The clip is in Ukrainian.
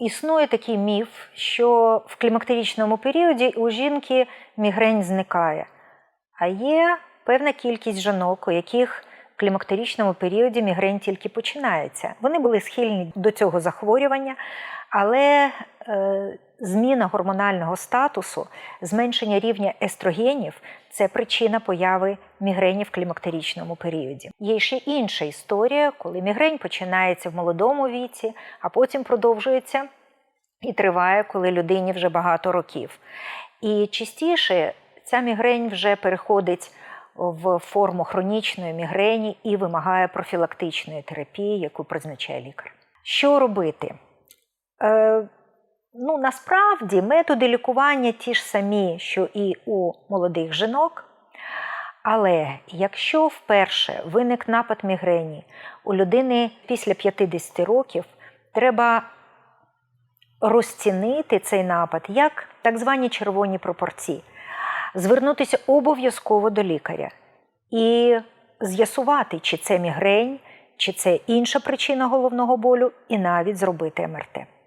Існує такий міф, що в клімактерічному періоді у жінки мігрень зникає. А є певна кількість жінок, у яких в клімактерічному періоді мігрень тільки починається. Вони були схильні до цього захворювання, але е, зміна гормонального статусу, зменшення рівня естрогенів це причина появи мігрені в клімактеричному періоді. Є ще інша історія, коли мігрень починається в молодому віці, а потім продовжується і триває, коли людині вже багато років. І частіше ця мігрень вже переходить в форму хронічної мігрені і вимагає профілактичної терапії, яку призначає лікар. Що робити? Ну, насправді методи лікування ті ж самі, що і у молодих жінок. Але якщо вперше виник напад мігрені у людини після 50 років, треба розцінити цей напад як так звані червоні пропорції, звернутися обов'язково до лікаря і з'ясувати, чи це мігрень, чи це інша причина головного болю, і навіть зробити МРТ.